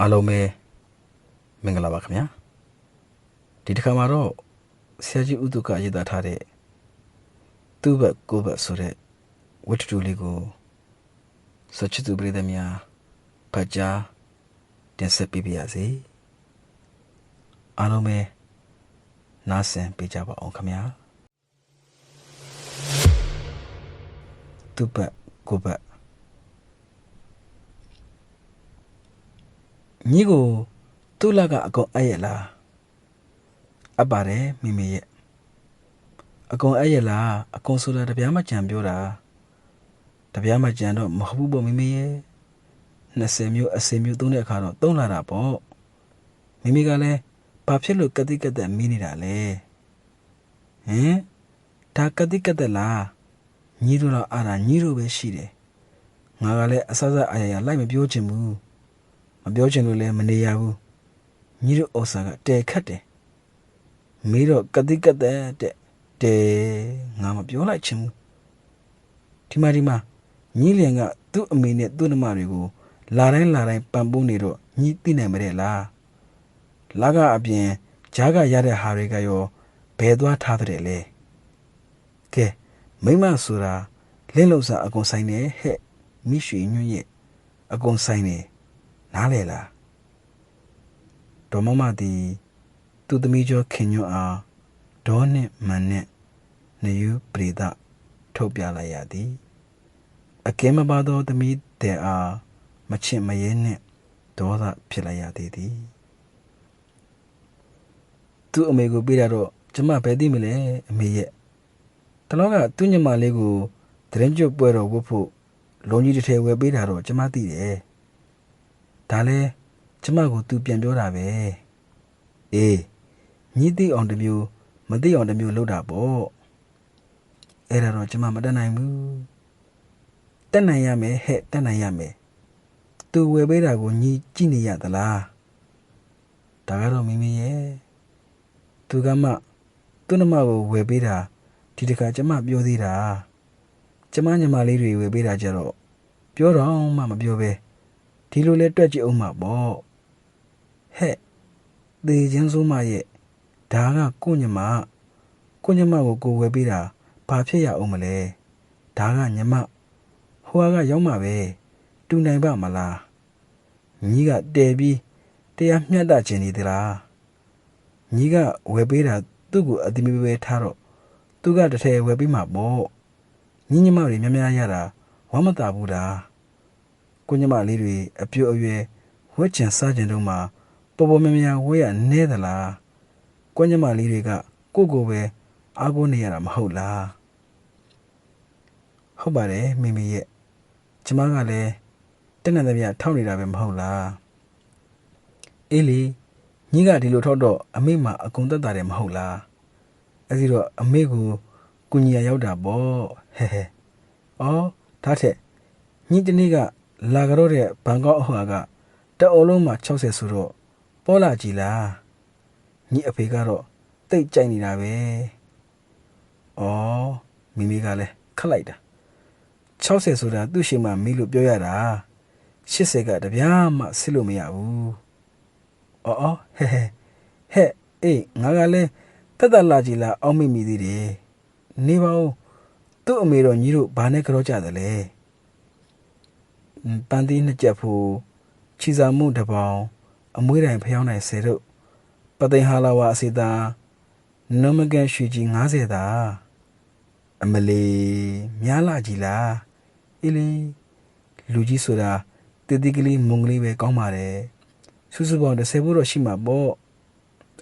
အားလုံးပဲမင်္ဂလာပါခင်ဗျာဒီတစ်ခါမှာတော့ဆရာကြီးဥတုကရေးသားထားတဲ့သူ့ဘက်ကိုယ့်ဘက်ဆိုတဲ့ဝတ္ထုလေးကိုစချစ်သူပြည်သူများဖတ်ကြားတင်ဆက်ပေးပါရစေအားလုံးပဲနားဆင်ပေးကြပါအောင်ခင်ဗျာသူ့ဘက်ကိုယ့်ဘက် ညီကိုသူ့လက်ကအကုန်အဲ့ရလားအပ်ပါတယ်မိမိရဲ့အကုန်အဲ့ရလားအကုန်ဆိုတာတပြားမကြံပြောတာတပြားမကြံတော့မဟုတ်ဘူးပေါ့မိမိရဲ့20မျိုးအစင်မျိုးသုံးတဲ့အခါတော့သုံးလာတာပေါ့မိမိကလည်းဘာဖြစ်လို့ကတိကတက်မီးနေတာလဲဟင်ဒါကတိကတက်လားညီတို့တော့အားတာညီတို့ပဲရှိတယ်ငါကလည်းအဆဆအာရရလိုက်မပြောချင်ဘူးမ ပြောချင်လို့လည်းမနေရဘူးညီတို့ဥစ္စာကတဲခတ်တယ်မီးတော့ကတိကတဲ့တဲ့တဲငါမပြောလိုက်ချင်ဘူးဒီမှာဒီမှာညီလျင်ကသူ့အမေနဲ့သူ့နှမတွေကိုလာတိုင်းလာတိုင်းပံပိုးနေတော့ညီသိနိုင်မတဲ့လားလာကအပြင်ဂျားကရတဲ့ဟာတွေကရောဘယ်သွားထားတဲ့လဲကဲမိမဆိုတာလင်းလုံးစာအကုန်ဆိုင်နေဟဲ့မိရွှေညွန့်ရဲ့အကုန်ဆိုင်နေ နားလေလားဒေါ်မမသည်သူ့သမီးကျော်ခင်ညွတ်အားဒေါ်နှင့်မန်နှင့်နေယူပရိသထုတ်ပြလိုက်ရသည်အကဲမပါသောသမီးတဲ့အားမချစ်မရဲနှင့်ဒေါသဖြစ်လိုက်ရသေးသည်သူ့အမေကိုပြေးတာတော့ကျမဘယ်သိမလဲအမေရဲ့တလောကသူ့ညမလေးကိုတရင်ကျွတ်ပွဲတော်ဝတ်ဖို့လုံကြီးတစ်ထည်ဝယ်ပေးတာတော့ကျမသိတယ် ဒါလဲကျမကိုသူပြန်ပြောတာပဲအေးညီသိအောင်တမျိုးမသိအောင်တမျိုးလုပ်တာပေါ့အဲ့ဒါတော့ကျမမတက်နိုင်ဘူးတက်နိုင်ရမယ်ဟဲ့တက်နိုင်ရမယ်သူဝယ်ပေးတာကိုညီကြည့်နေရသလားဒါကတော့မိမိရဲ့သူကမှသူ့နှမကိုဝယ်ပေးတာဒီတခါကျမပြောသေးတာကျမညီမလေးတွေဝယ်ပေးတာကြတော့ပြောတော့မှမပြောပဲ ဒီလိုလဲတွက်ကြည့်အောင်မှာပေါ့ဟဲ့သေချင်းစိုးမရဲ့ဒါကကိုညမကိုညမကိုကိုဝယ်ပေးတာဘာဖြစ်ရအောင်မလဲဒါကညမဟိုကရောက်မှာပဲတူနိုင်ပါမလားညီကတဲပြီးတရားမျှတခြင်းနေသလားညီကဝယ်ပေးတာသူ့ကိုအတိမပဲထားတော့သူကတထဲဝယ်ပေးမှာပေါ့ညီညမတွေများများရတာဝမ်းမသာဘူးလား ကိုညမလေးတွေအပြိုအရွယ်ဝက်ချင်စားချင်တော့မှပေါ်ပေါ်မြမြဝဲရနဲသလားကိုညမလေးတွေကကိုကိုပဲအားကိုးနေရတာမဟုတ်လားဟုတ်ပါတယ်မိမိရဲ့ကျမကလည်းတက်နေသမျှထောက်နေတာပဲမဟုတ်လားအေးလေညီကဒီလိုထောက်တော့အမေမှအကုန်သက်တာတယ်မဟုတ်လားအဲ့ဒီတော့အမေကိုကုညီရရောက်တာပေါ့ဟဲဟဲအော်ဒါထက်ညီတနေ့က လာကြတော့တဲ့ဘန်ကောက်အဟွာကတအုံလုံးမှာ60ဆိုတော့ပေါ်လာကြည်လားညီအဖေကတော့တိတ်ကြိုက်နေတာပဲ။အော်မိမိကလည်းခတ်လိုက်တာ60ဆိုတာသူ့ရှိမှမိလို့ပြောရတာ80ကတပြားမှစစ်လို့မရဘူး။အော်အော်ဟဲဟဲဟဲ့အေးငါကလည်းတက်တက်လာကြည်လားအောက်မိမိသေးတယ်။နေပါဦးသူ့အမေတော်ညီတို့ဘာနဲ့ကြောကြတယ်လဲ။ ပန်းသီးနှစ်ကြက်ဖို့ချီစာမှုတစ်ပေါင်အမွေးတိုင်ဖျောင်းနိုင်ဆယ်တို့ပသိမ်ဟာလာဝါအစီတာနမကန်ရွှေကြီး90တာအမလီများလာကြီးလားအေးလေလူကြီးဆိုတာတည်တည်ကလေးမုံကလေးပဲကောင်းပါတယ်စူးစူပေါင်း30ဖို့တော့ရှိမှာပေါ့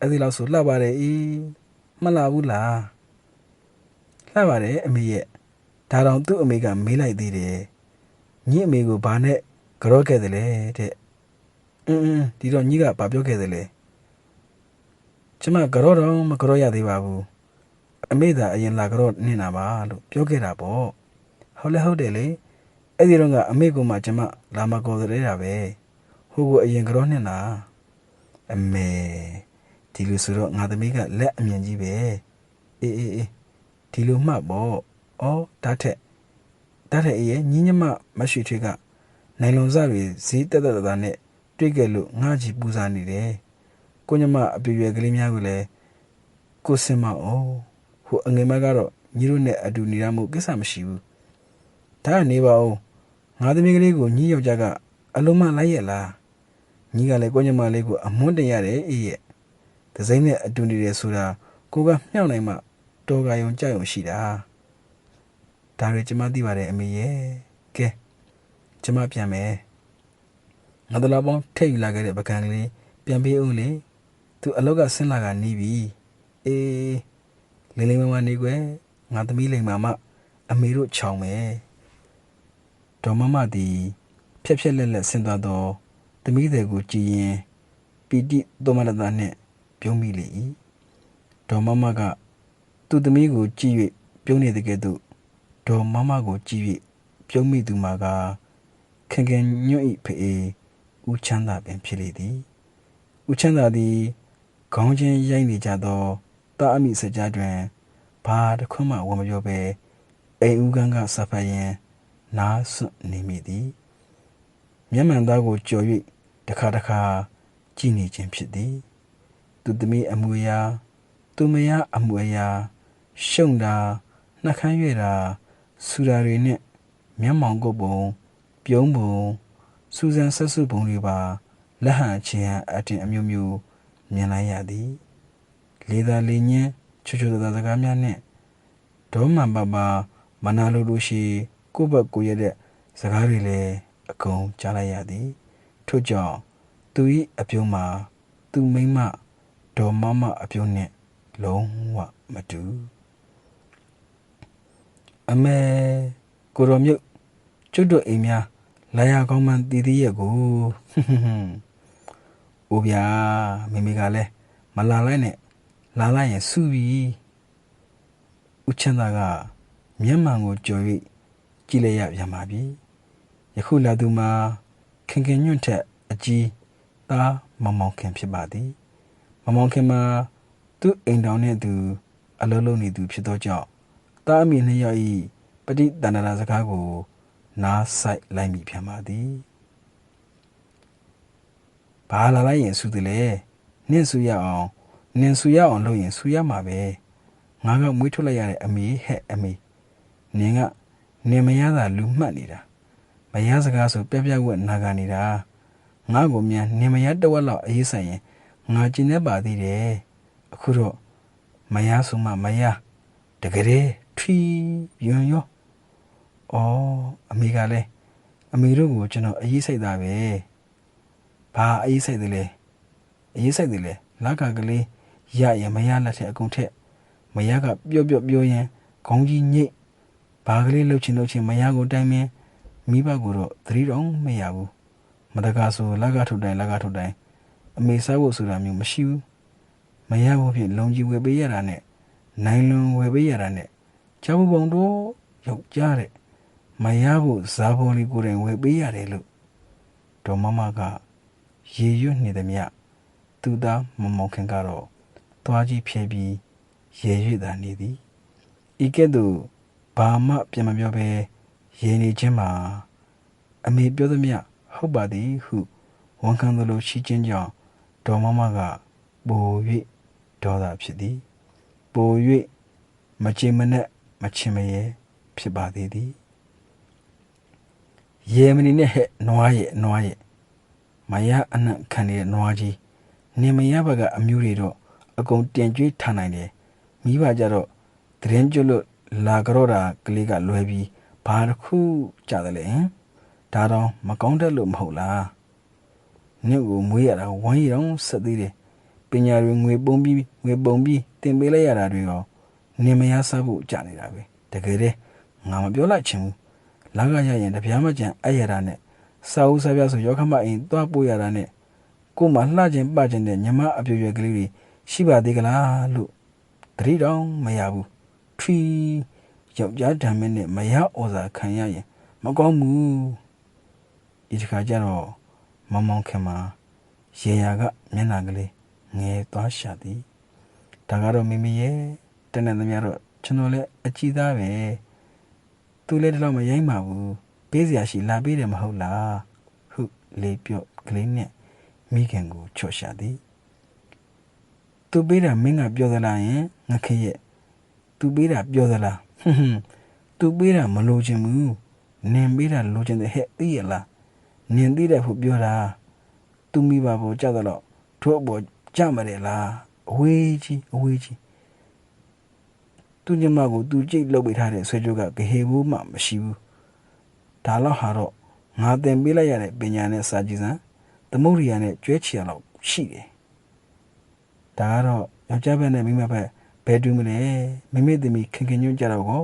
အဲ့ဒီလောက်ဆိုလှပါတယ်အေးမလှဘူးလားလှပါတယ်အမေရဲ့ဒါတောင်သူ့အမေကမေးလိုက်သေးတယ် ညီအမေကိုဘာနဲ့ကြော့ခဲ့တယ်လဲတဲ့အင်းအင်းဒီတော့ညီကဘာပြောခဲ့တယ်လဲကျမကြော့တော့မကြော့ရသေးပါဘူးအမေသာအရင်လာကြော့နေတာပါလို့ပြောခဲ့တာပေါ့ဟုတ်လဲဟုတ်တယ်လေအဲ့ဒီတော့ကအမေကမှကျမလာမကော်တဲ့တာပဲဟိုကအရင်ကြော့နေတာအမေဒီလိုဆိုတော့ငါသမီးကလက်အမြင်ကြီးပဲအေးအေးအေးဒီလိုမှတ်ပေါ့ဩဒါထက် တတ်တဲ့အေးရဲ့ညီညမမရွှေထွေးကနိုင်လွန်စတွေဈေးတက်တက်တာနဲ့တွေ့ခဲ့လို့ငါကြည့်ပူဇာနေတယ်ကိုညမအပြည့်ရွယ်ကလေးများကိုလည်းကိုစင်မအောင်ဟိုအငယ်မကတော့ညီတို့နဲ့အတူနေရမှုကိစ္စမရှိဘူးဒါကနေပါဦးငါသမီးကလေးကိုညီယောက်ျားကအလုံးမလိုက်ရလားညီကလည်းကိုညမလေးကိုအမွန်းတင်ရတယ်အေးရဲ့ဒဇိမ့်နဲ့အတူနေတယ်ဆိုတာကိုကမြောက်နိုင်မှတော်ကယုံကြယုံရှိတာ ဒါတွေကျမသိပါတယ်အမေရဲ့ကဲကျမပြန်မယ်ငါတို့လာပေါင်းထိတ်ယူလာခဲ့တဲ့ပကံကလေးပြန်ပေးဦးလေသူအလောက်ကဆင်းလာကနေပြီအေးလင်းလင်းမမနေကွယ်ငါသမီးလိမ်မာမအမေတို့ချောင်းမယ်ဒေါ်မမသည်ဖြက်ဖြက်လက်လက်ဆင်းသွားသောသမီးတွေကိုကြည်ရင်ပီတိသောမနတာနှင့်ပြုံးမိလေ၏ဒေါ်မမကသူ့သမီးကိုကြည်၍ပြုံးနေတဲ့ကဲ့သို့ ဒေါ်မမကိုကြည်၍ပြုံးမိသူမှာကခင်ခင်ညွတ်၏ဖေဦးချမ်းသာပင်ဖြစ်လေသည်ဦးချမ်းသာသည်ခေါင်းချင်းရိုက်နေကြသောတာအမိစကြတွင်ဘာတစ်ခွမှဝန်မပြောဘဲအိမ်ဦးကန်းကစဖတ်ရင်နားစွနေမိသည်မျက်မှန်သားကိုကြော်၍တခါတခါကြည့်နေခြင်းဖြစ်သည် သူသမီးအမူအရာသူမယားအမူအရာရှုံတာနှက်ခမ်းရွေတာ ဆူတာတွေနဲ့မျက်မှောင်ကုတ်ပုံပြုံးပုံစူဇန်ဆက်စုပုံတွေပါလက်ဟန်ချင်းအတင်အမျိုးမျိုးမြင်လိုက်ရသည်လေသာလေညင်းချွချွတသာစကားများနဲ့ဒေါမှန်ပါပါမနာလိုလိုရှိကိုယ့်ဘက်ကိုရတဲ့စကားတွေလည်းအကုန်ကြားလိုက်ရသည်ထို့ကြောင့်သူ၏အပြုံးမှာသူမိမဒေါ်မမအပြုံးနဲ့လုံးဝမတူ အမေကိုရောမြုပ်ကျွတ်တို့အိမ်များလာရကောင်းမှန်တည်တည်ရဲ့ကို။အိုဗျာမိမိကလည်းမလာလိုက်နဲ့လာလိုက်ရင်စုပြီ။ဦးချမ်းသာကမျက်မှန်ကိုကြော်၍ကြည့်လိုက်ရပြန်ပါပြီ။ယခုလာသူမှာခင်ခင်ညွန့်ထက်အကြီးသားမမောင်ခင်ဖြစ်ပါသည်။မမောင်ခင်မှာသူ့အိမ်တော်နဲ့သူအလုံးလုံးနေသူဖြစ်သောကြောင့် တားအမိနှစ်ယောက်၏ပဋိတန္တရာစကားကို နားဆိုင်လိုက်မိပြန်ပါသည်ဘာလာလိုက်ရင်ဆူတယ်လေနင့်ဆူရအောင်နင်ဆူရအောင်လုပ်ရင်ဆူရမှာပဲငါကမွေးထုတ်လိုက်ရတဲ့အမေဟဲ့အမေနင်ကနင်မရတာလူမှတ်နေတာမရစကားဆိုပြပြဝက်နာခံနေတာငါ့ကိုမြန်နင်မရတဝက်လောက်အေးဆိုင်ရင်ငါကျင်နေပါသေးတယ်အခုတော့မရဆိုမှမရတကယ် ထွီယွန်းရော။အော်အမေကလည်းအမေတို့ကိုကျွန်တော်အရေးစိတ်သားပဲ။ဘာအရေးစိတ်တယ်လဲ။အရေးစိတ်တယ်လဲ။လက်ကကလေးရရင်မရလက်တဲ့အကုန်ထက်မရကပြော့ပြော့ပြောရင်ခေါင်းကြီးညိတ်ဘာကလေးလှုပ်ချင်လှုပ်ချင်မရကိုတိုင်မင်းမိဘကိုတော့သတိတော့မရဘူး။မတကားဆိုလက်ကထုတ်တိုင်းလက်ကထုတ်တိုင်းအမေစားဖို့ဆိုတာမျိုးမရှိဘူး။မရဘူးဖြစ်လုံကြီးဝယ်ပေးရတာနဲ့နိုင်လွန်ဝယ်ပေးရတာနဲ့ ချောင်းပုံတော့ယောက်ျားတဲ့မရဖို့ဇာဘော်လီကိုယ်တိုင်ဝယ်ပေးရတယ်လို့ဒေါ်မမကရေရွတ်နေသည်မြသူသားမမောင်ခင်ကတော့သွားကြည့်ဖြဲပြီးရေရွတ်တာနေသည်ဤကဲ့သို့ဘာမှပြန်မပြောဘဲရေနေခြင်းမှာအမေပြောသည်မြဟုတ်ပါသည်ဟုဝန်ခံသလိုရှိခြင်းကြောင့်ဒေါ်မမကပို၍ဒေါသဖြစ်သည်ပို၍မချင်မနဲ့ မချင်မရဲဖြစ်ပါသေးသည်ရေမနီနဲ့ဟဲ့နွားရဲ့နွားရဲ့မရအနံ့ခံနေတဲ့နွားကြီးနေမရဘကအမျိုးတွေတော့အကုန်တင်ကြွေးထားနိုင်တယ်မိဘကြတော့တရင်ကျွလို့လာကြောတာကလေးကလွယ်ပြီးဘာတစ်ခုကြတယ်လေဒါတော့မကောင်းတတ်လို့မဟုတ်လားညကိုမွေးရတာဝမ်းရအောင်ဆက်သေးတယ်ပညာတွေငွေပုံပြီးငွေပုံပြီးတင်ပေးလိုက်ရတာတွေရော နေမရစားဖို့ကြနေတာပဲတကယ်တည်းငါမပြောလိုက်ချင်ဘူးလက်ကရရင်တပြားမကြံအဲ့ရတာနဲ့စာအုပ်စာပြဆိုရောခမအိမ်သွားပို့ရတာနဲ့ကိုမှလှခြင်းပခြင်းတဲ့ညီမအပြွယ်ရွယ်ကလေးတွေရှိပါသေးကလားလို့တတိတောင်မရဘူးထွီယောက်ျားဓာမင်းနဲ့မရဩဇာခံရရင်မကောင်းဘူးဒီတစ်ခါကျတော့မမောင်ခင်မှာရေရာကမျက်နှာကလေးငယ်သွားရှာသည်ဒါကတော့မိမိရဲ့ တနေ့သမီးတော့ကျွန်တော်လည်းအကြည့်သားပဲသူလည်းတော့မရိုင်းပါဘူးပေးစရာရှိလာပေးတယ်မဟုတ်လားဟုလေပြော့ကလေးနဲ့မိခင်ကိုချော့ရှာသည်သူပေးတာမင်းကပြောသလားယင်ငါခေရဲ့သူပေးတာပြောသလားဟွန်းဟွန်းသူပေးတာမလိုချင်ဘူးနင်ပေးတာလိုချင်တယ်ဟဲ့သိရလားနင်သိတယ်ဖို့ပြောတာသူမိဘဘောကြောက်တော့တို့ဘောကြမတယ်လားအဝေးကြီးအဝေးကြီး သူညမကိုသူကြိတ်လုပ်ပေးထားတဲ့ဆွေကြိုးကဂဟေဘူးမှမရှိဘူးဒါတော့ဟာတော့ငါသင်ပေးလိုက်ရတဲ့ပညာနဲ့စာကြည့်စမ်းသမုဒ္ဒရာနဲ့ကျွဲချီရလောက်ရှိတယ်ဒါကတော့ယောက်ျားဘက်နဲ့မိန်းမဘက်ဘယ်တူမလဲမိမိသမီးခင်ခင်ညွန့်ကြတော့ကို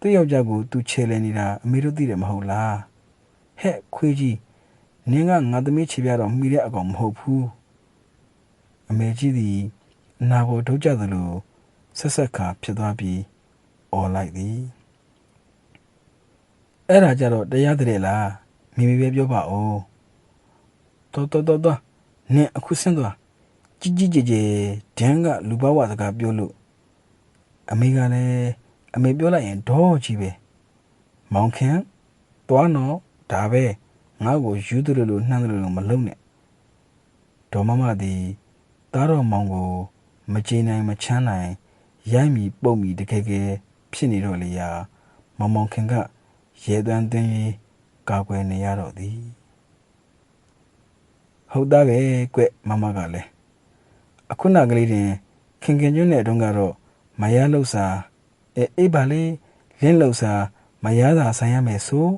သူ့ယောက်ျားကိုသူချေလဲနေတာအမေတို့သိတယ်မဟုတ်လားဟဲ့ခွေးကြီးနင်းကငါသမီးချေပြတော့မှီတဲ့အကောင်မဟုတ်ဘူးအမေကြီးသည်အနာဘောထုတ်ကြသလို ဆက်ဆက်ခါဖြစ်သွားပြီးអော်လိုက်သည်အဲ့ဒါကြတော့တရားတဲ့လားမိမိပဲပြောပါဦးတော်တော်တော်တော်နင်အခုဆင်းသွားကြီးကြီးကျယ်ကျယ်ဒန်းကလူဘဝစကားပြောလို့အမေကလည်းအမေပြောလိုက်ရင်ဒေါ်ကြီးပဲမောင်ခင်သွားတော့ဒါပဲငါ့ကိုယူတယ်လို့နှမ်းတယ်လို့မလုံးနဲ့ဒေါ်မမသည်သားတော်မောင်ကိုမကြည်နိုင်မချမ်းနိုင် ရိုက်မီပုတ်မီတကယ်ကယ်ဖြစ်နေတော့လေရာမောင်မောင်ခင်ကရဲသွမ်းသွင်း၍ကာကွယ်နေရတော့သည်ဟုတ်သားပဲကွမမကလည်းအခုနကလေးတင်ခင်ခင်ကျွန်းနဲ့တုန်းကတော့မရလှုပ်စာအဲအေးပါလေလင်းလှုပ်စာမရသာဆိုင်ရမယ်ဆို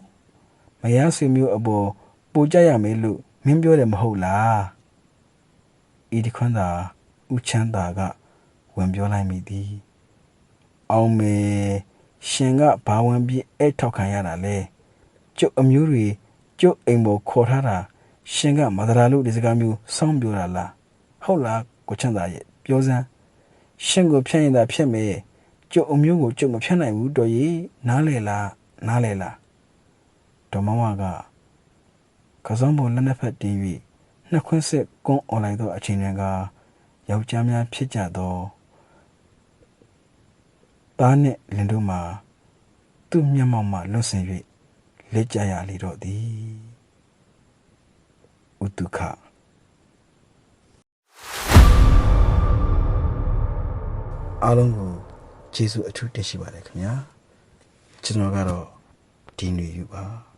မရဆွေမျိုးအပေါ်ပိုကြရမယ်လို့မင်းပြောတယ်မဟုတ်လားဤဒီခွန်းသာဥချမ်းသာက ဝင်ပြောလိုက်မိသည်အောင်မေရှင်ကဘာဝင်ပြီးအဲ့ထောက်ခံရတာလဲကျုပ်အမျိုးတွေကျုပ်အိမ်ပေါ်ခေါ်ထားတာရှင်ကမဒရာလို့ဒီစကားမျိုးစောင်းပြောတာလားဟုတ်လားကိုချမ်းသာရဲ့ပြောစမ်းရှင်ကိုဖျက်ရင်သာဖျက်မယ်ကျုပ်အမျိုးကိုကျုပ်မဖျက်နိုင်ဘူးတော်ကြီးနားလေလားနားလေလားဒေါ်မမကကစုံပေါ်လက်နှစ်ဖက်တင်၍နှစ်ခွန်းဆက်ကွန်းអော်လိုက်သောအချိန်တွေကယောက်ျားများဖြစ်ကြသော သားနှင့်လင်တို့မှာသူ့မျက်မှောက်မှလွတ်ဆင်၍လက်ကြရလေတော့သည်ဥတုခအားလုံးကိုကျေးဇူးအထူးတင်ရှိပါတယ်ခင်ဗျာကျွန်တော်ကတော့ဒီနေယူပါ